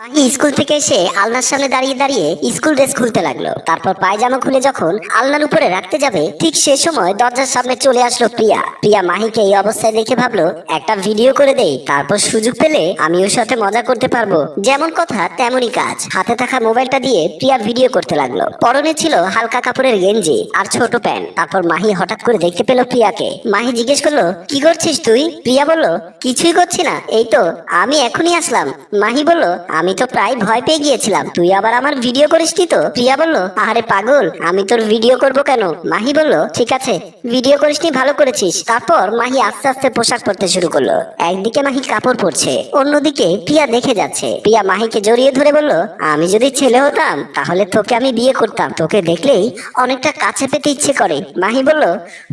Mahi school থেকে এসে আলনার সামনে দাঁড়িয়ে দাঁড়িয়ে স্কুল ড্রেস খুলতে লাগল। তারপর পায়জামা খুলে যখন আলনার উপরে রাখতে যাবে, ঠিক সে সময় দরজার সামনে চলে আসলো প্রিয়া। প্রিয়া মাহিকে এই অবস্থায় দেখে ভাবলো, একটা ভিডিও করে দেই, তারপর সুযোগ পেলে আমি ওর সাথে মজা করতে পারব। যেমন কথা, তেমনই কাজ। হাতে থাকা মোবাইলটা দিয়ে প্রিয়া ভিডিও করতে লাগল। পরনে ছিল হালকা কাপড়ের গেঞ্জি আর ছোট প্যান্ট। তারপর মাহি হঠাৎ করে দেখতে পেল প্রিয়াকে। মাহি জিজ্ঞেস করল, কি করছিস তুই? প্রিয়া বলল, কিছুই করছি না। এই তো, আমি এখনই আসলাম। মাহি বলল আমি তো প্রায় ভয় পেয়ে গিয়েছিলাম। তুই আবার আমার ভিডিও করিসনি তো? প্রিয়া বলল আরে পাগল, আমি তোর ভিডিও করব কেন? মাহি বলল, ঠিক আছে ভিডিও করিসনি, ভালো করেছিস। তারপর মাহি আস্তে আস্তে পোশাক পরতে শুরু করল। একদিকে মাহি কাপড় পরছে, অন্যদিকে প্রিয়া দেখে যাচ্ছে। প্রিয়া মাহিকে জড়িয়ে ধরে বলল, আমি যদি ছেলে হতাম, তাহলে তোকে আমি বিয়ে করতাম। তোকে দেখলেই অনেকটা কাছে পেতে ইচ্ছে করে। মাহি বলল,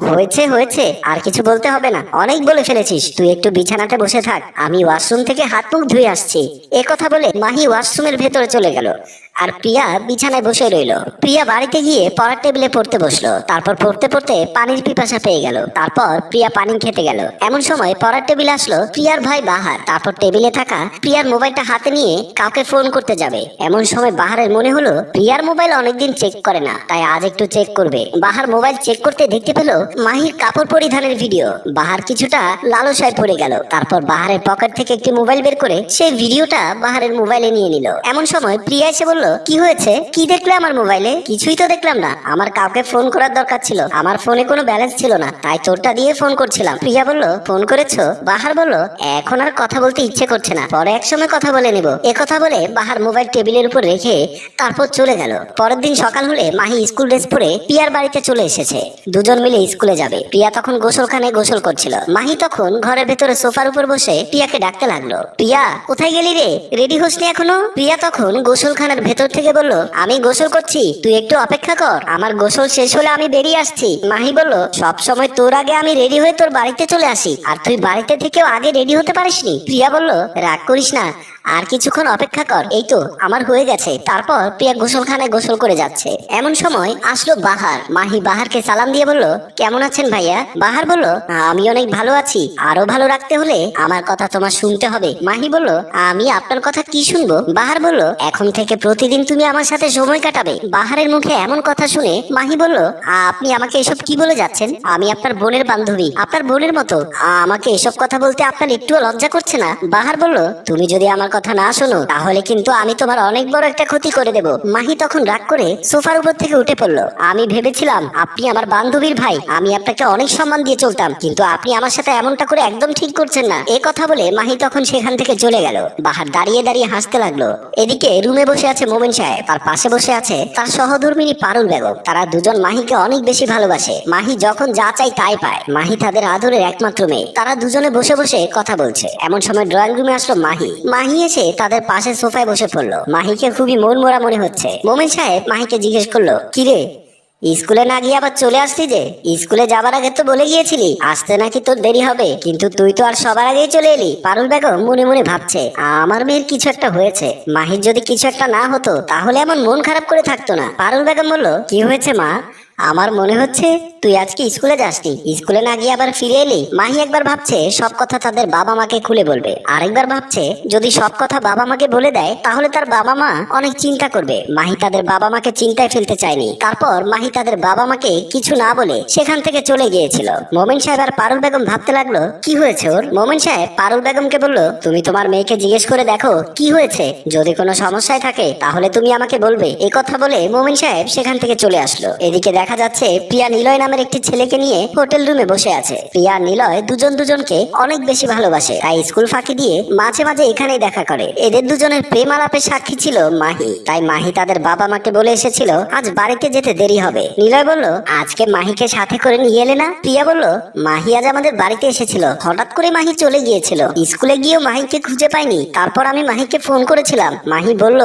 হয়েছে হয়েছে, আর কিছু বলতে হবে না। অনেক বলে ফেলেছিস। তুই একটু বিছানাতে বসে থাক। আমি ওয়াশরুম থেকে হাত মুখ ধুয়ে আসছি। এ কথা বলে মাহি ওয়াশরুমের ভেতরে চলে গেল। আর প্রিয়া বিছানায় বসে রইল। প্রিয়া বাড়িতে গিয়ে পড়ার টেবিলে পড়তে বসল। তারপর পড়তে পড়তে পানির পিপাসা পেয়ে গেল। তারপর প্রিয়া পানি খেতে গেল। এমন সময় পড়ার টেবিলে আসলো প্রিয়ার ভাই বাহার। তারপর টেবিলে থাকা প্রিয়ার মোবাইলটা হাতে নিয়ে কাউকে ফোন করতে যাবে। এমন সময় বাহারের মনে হলো, প্রিয়ার মোবাইল অনেকদিন চেক করে না, তাই আজ একটু চেক করবে। বাহার মোবাইল চেক করতে দেখতে পেল মাহির কাপড় পরিধানের ভিডিও। বাহার কিছুটা লালসায় পড়ে গেল। তারপর বাহারের পকেট থেকে একটি মোবাইল বের করে সেই ভিডিওটা বাহারের মোবাইলে নিয়ে নিল। এমন সময় প্রিয়া এসে বলল কি হয়েছে? কি দেখলে আমার মোবাইলে? কিছুই তো দেখলাম না। আমার কাউকে ফোন করার দরকার ছিল। আমার ফোনে কোনো ব্যালেন্স ছিল না। তাই তোরটা দিয়ে ফোন করছিলাম। প্রিয়া বলল, ফোন করেছ? বাহার বলল, এখন আর কথা বলতে ইচ্ছে করছে না। পরে এক সময় কথা বলে নেব। এ কথা বলে বাহার মোবাইল টেবিলের উপর রেখে তারপর চলে গেল। পরের দিন সকাল হলে মাহি স্কুল ড্রেস পরে প্রিয়ার বাড়িতে চলে এসেছে। দুজন মিলে স্কুলে যাবে। প্রিয়া তখন গোসলখানে গোসল করছিল। মাহি তখন ঘরের ভেতরে সোফার উপর বসে প্রিয়াকে ডাকতে লাগল। প্রিয়া, কোথায় গেলি রে? রেডি হসনি এখনও? প্রিয়া তখন গোসলখানার ভেতর থেকে বলল, আমি গোসল করছি, তুই একটু অপেক্ষা কর। আমার গোসল শেষ হলে আমি বেরিয়ে আসছি। মাহি বলল, সব সময় তোর আগে আমি রেডি হয়ে তোর বাড়িতে চলে আসি, আর তুই বাড়িতে থেকেও আগে রেডি হতে পারিসনি। প্রিয়া বলল, রাগ করিস না আর কিছুক্ষণ অপেক্ষা কর। এই তো, আমার হয়ে গেছে। তারপর প্রিয়া গোসলখানায় গোসল করে যাচ্ছে। এমন সময় আসলো বাহার। মাহি বাহারকে সালাম দিয়ে বলল, কেমন আছেন ভাইয়া? বাহার বলল, আমি অনেক ভালো আছি। আরও ভালো রাখতে হলে আমার কথা তোমার শুনতে হবে। মাহি বলল, আমি আপনার কথা কি শুনব? বাহার বলল, এখন থেকে প্রতিদিন তুমি আমার সাথে সময় কাটাবে। বাহারের মুখে এমন কথা শুনে মাহি বলল, আপনি আমাকে এসব কি বলে যাচ্ছেন? আমি আপনার বোনের বান্ধবী। আপনার বোনের মতো। আমাকে এসব কথা বলতে আপনার একটুও লজ্জা করছে না? বাহার বলল, তুমি যদি আমার কথা না শোনো, তাহলে কিন্তু আমি তোমার অনেক বড় একটা ক্ষতি করে দেব। মাহি তখন রাগ করে সোফার উপর থেকে উঠে পড়ল। আমি ভেবেছিলাম, আপনি আমার বান্ধবীর ভাই, আমি আপনাকে অনেক সম্মান দিয়ে চলতাম, কিন্তু আপনি আমার সাথে এমনটা করে একদম ঠিক করছেন না। এ কথা বলে মাহি তখন সেখান থেকে চলে গেল। বাহার দাঁড়িয়ে দাঁড়িয়ে হাসতে লাগল। এদিকে রুমে বসে আছে মোমেন সাহেব, তার পাশে বসে আছে তার সহধর্মিনী পারুল বেগম। তারা দুজন মাহিকে অনেক বেশি ভালোবাসে। মাহি যখন যা চাই তাই পায়। মাহি তাদের আদরের একমাত্র মেয়ে। তারা দুজনে বসে বসে কথা বলছে। এমন সময় ড্রয়িং রুমে আসলো মাহি। মাহি এসে তাদের পাশে সোফায় বসে পড়ল। মাহিকে খুবই মন মরা মনে হচ্ছে। মোমেন সাহেব মাহিকে জিজ্ঞেস করল, কিরে, স্কুলে না গিয়ে আবার চলে আসলি যে? স্কুলে যাবার আগে তো বলে গিয়েছিলি, আসতে নাকি তোর দেরি হবে, কিন্তু তুই তো আর সবার আগেই চলে এলি। পারুল বেগম মনে মনে ভাবছে, আমার মেয়ের কিছু একটা হয়েছে। মাহির যদি কিছু একটা না হতো, তাহলে এমন মন খারাপ করে থাকতো না। পারুল বেগম বলল, কি হয়েছে মা? আমার মনে হচ্ছে তুই আজকে স্কুলে যাসনি। স্কুলে না গিয়ে আবার ফিরে এলি? মাহি একবার ভাবছে সব কথা তাদের বাবা মাকে খুলে বলবে। আরেকবার ভাবছে যদি সব কথা বাবা মাকে বলে দেয়, তাহলে তার বাবা মা অনেক চিন্তা করবে। মাহি তাদের বাবা মাকে চিন্তায় ফেলতে চায়নি। তারপর মাহি তাদের বাবা মাকে কিছু না বলে সেখান থেকে চলে গিয়েছিল। মোমেন সাহেব আর পারুল বেগম ভাবতে লাগল, কি হয়েছে ওর? মোমেন সাহেব পারুল বেগমকে বলল, তুমি তোমার মেয়েকে জিজ্ঞেস করে দেখো, কি হয়েছে? যদি কোনো সমস্যায় থাকে, তাহলে তুমি আমাকে বলবে। এই কথা বলে মোমেন সাহেব সেখান থেকে চলে আসলো। এদিকে দেখা যাচ্ছে, প্রিয়া নিলয় নামের একটি ছেলেকে নিয়ে হোটেল রুমে বসে আছে। প্রিয়া নিলয় দুজন দুজনকে অনেক বেশি ভালোবাসে, তাই স্কুল ফাঁকি দিয়ে মাঝে মাঝে এখানেই দেখা করে। এদের দুজনের প্রেম আলাপের সাক্ষী ছিল মাহি। তাই মাহি তাদের বাবা মাকে বলে এসেছিল, আজ বাড়িতে যেতে দেরি হবে। নিলয় বলল, আজকে মাহিকে সাথে করে নিয়ে এলে না? প্রিয়া বলল, মাহি আজ আমাদের বাড়িতে এসেছিল। হঠাৎ করে মাহি চলে গিয়েছিল। স্কুলে গিয়েও মাহিকে খুঁজে পাইনি। তারপর আমি মাহিকে ফোন করেছিলাম। মাহি বলল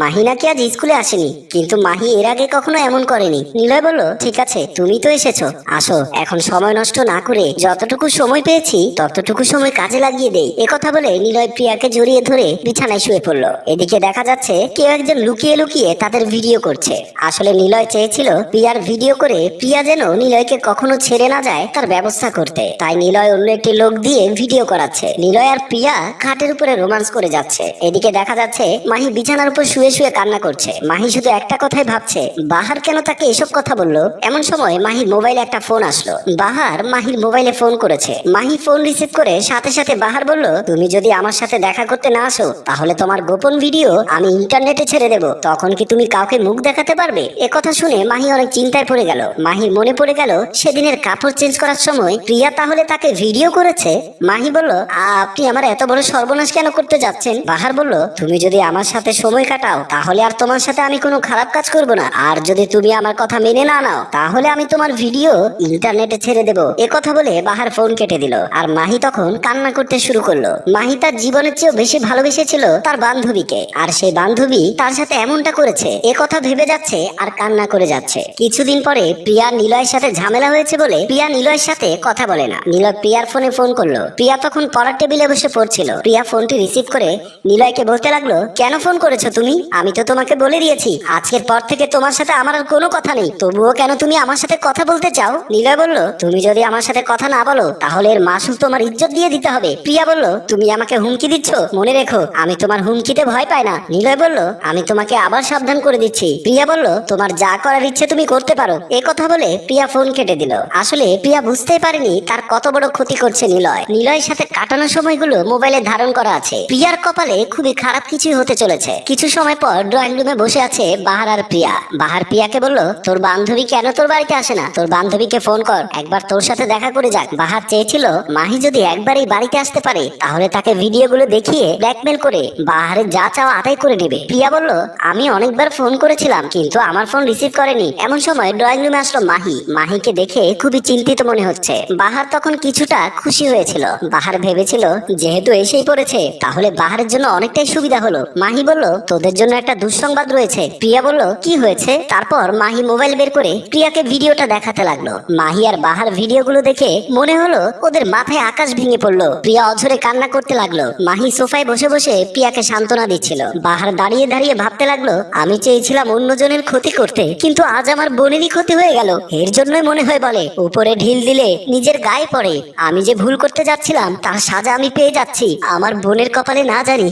মাহি নাকি আজ স্কুলে আসেনি? কিন্তু মাহি এর আগে কখনো এমন করেনি। নিলয় বলল, ঠিক আছে, তুমি তো এসেছ। আসো, এখন সময় নষ্ট না করে যতটুকু সময় পেয়েছি, ততটুকু সময় কাজে লাগিয়ে দেই। কথা বলে নিলয় প্রিয়াকে জড়িয়ে ধরে বিছানায় শুয়ে পড়ল। এদিকে দেখা যাচ্ছে, কেউ একজন লুকিয়ে লুকিয়ে তাদের ভিডিও করছে। আসলে নিলয় চেয়েছিল প্রিয়ার ভিডিও করে প্রিয়া যেন নিলয়কে কখনো ছেড়ে না যায় তার ব্যবস্থা করতে। তাই নিলয় অন্য একটি লোক দিয়ে ভিডিও করাচ্ছে। নিলয় আর প্রিয়া খাটের উপরে রোমান্স করে যাচ্ছে। এদিকে দেখা যাচ্ছে, মাহি বিছানার উপর শুয়ে শুয়ে কান্না করছে। মাহি শুধু একটা কথাই ভাবছে, বাহার কেন তাকে এসব কথা বলল? এমন সময় মাহির মোবাইলে একটা ফোন আসলো। বাহার মাহির মোবাইলে ফোন করেছে। মাহি ফোন রিসিভ করে সাথে সাথে বাহার বলল, তুমি যদি আমার সাথে দেখা করতে না আসো, তাহলে তোমার গোপন ভিডিও আমি ইন্টারনেটে ছেড়ে দেব। তখন কি তুমি কাউকে মুখ দেখাতে পারবে? এ কথা শুনে মাহি অনেক চিন্তায় পড়ে গেল। মাহির মনে পড়ে গেল, সেদিনের কাপড় চেঞ্জ করার সময় প্রিয়া তাহলে তাকে ভিডিও করেছে? মাহি বলল আপনি আমার এত বড় সর্বনাশ কেন করতে যাচ্ছেন? বাহার বলল, তুমি যদি আমার সাথে সময় কাটাও তাহলে আর তোমার সাথে আমি কোনো খারাপ কাজ করব না। আর যদি তুমি আমার কথা মেনে না নাও, তাহলে আমি তোমার ভিডিও ইন্টারনেটে ছেড়ে দেব। এ কথা বলে বাহার ফোন কেটে দিল। আর মাহি তখন কান্না করতে শুরু করল। মাহি তার জীবনের চেয়েও বেশি ভালোবেসেছিল তার বান্ধবীকে। আর সেই বান্ধবী তার সাথে এমনটা করেছে। এ কথা ভেবে যাচ্ছে আর কান্না করে যাচ্ছে। কিছুদিন পরে প্রিয়া নিলয়ের সাথে ঝামেলা হয়েছে বলে প্রিয়া নিলয়ের সাথে কথা বলে না। নিলয় প্রিয়ার ফোনে ফোন করল। প্রিয়া তখন পড়ার টেবিলে বসে পড়ছিল। প্রিয়া ফোনটি রিসিভ করে নিলয়কে বলতে লাগল, কেন ফোন করেছ তুমি? আমি তো তোমাকে বলে দিয়েছি, আজকের পর থেকে তোমার সাথে আমার আর কোনো কথা নেই। তবুও কেন তুমি আমার সাথে কথা বলতে চাও? নিলয় বলল, তুমি যদি আমার সাথে কথা না বলো, তাহলে এর মাসুল তোমার ইজ্জত দিয়ে দিতে হবে। প্রিয়া বলল, তুমি আমাকে হুমকি দিচ্ছ? মনে রেখো, আমি তোমার হুমকিতে ভয় পাই না। নিলয় বলল, আমি তোমাকে আবার সাবধান করে দিচ্ছি। প্রিয়া বলল, তোমার যা করার ইচ্ছে তুমি করতে পারো। এ কথা বলে প্রিয়া ফোন কেটে দিল। আসলে প্রিয়া বুঝতেই পারেনি তার কত বড় ক্ষতি করছে নিলয়। নিলয়ের সাথে কাটানো সময়গুলো মোবাইলে ধারণ করা আছে। প্রিয়ার কপালে খুবই খারাপ কিছু হতে চলেছে। কিছু সময় পর ড্রয়িং রুমে বসে আছে বাহার আর প্রিয়া। বাহার প্রিয়াকে বলল, তোর বান্ধবী কেন তোর বাড়িতে আসে না? তোর বান্ধবীকে ফোন কর। একবার তোর সাথে দেখা করে যাক। বাহার চেয়েছিল, মাহি যদি একবার এই বাড়িতে আসতে পারে, তাহলে তাকে ভিডিওগুলো দেখিয়ে ব্ল্যাকমেল করে বাহারের যা চাওয়া আদায় করে নেবে। প্রিয়া বলল, আমি অনেকবার ফোন করেছিলাম, কিন্তু আমার ফোন রিসিভ করেনি। এমন সময় ড্রয়িং রুমে আসলো মাহি। মাহিকে দেখে খুবই চিন্তিত মনে হচ্ছে। বাহার তখন কিছুটা খুশি হয়েছিল। বাহার ভেবেছিল, যেহেতু এসেই পড়েছে, তাহলে বাহারের জন্য অনেকটাই সুবিধা হলো। মাহি বলল, তোদের জন্য একটা দুঃসংবাদ রয়েছে। প্রিয়া বলল, কি হয়েছে? তারপর মাহি মোবাইল বের করে প্রিয়াকে ভিডিওটা দেখাতে লাগল। মাহি আর বাহার ভিডিওগুলো দেখে মনে হলো ওদের মাথায় আকাশ ভেঙে পড়ল। প্রিয়া অঝরে কান্না করতে লাগল। মাহি সোফায় বসে বসে প্রিয়াকে সান্ত্বনা দিচ্ছিল। বাহার দাঁড়িয়ে দাঁড়িয়ে ভাবতে লাগল, আমি চেয়েছিলাম অন্যজনের ক্ষতি করতে, কিন্তু আজ আমার বোনেরই ক্ষতি হয়ে গেল। এর জন্যই মনে হয় বলে, উপরে ঢিল দিলে নিজের গায়ে পড়ে। আমি যে ভুল করতে যাচ্ছিলাম, তার সাজা আমি পেয়ে যাচ্ছি। আমার বোনের কপালে না জানি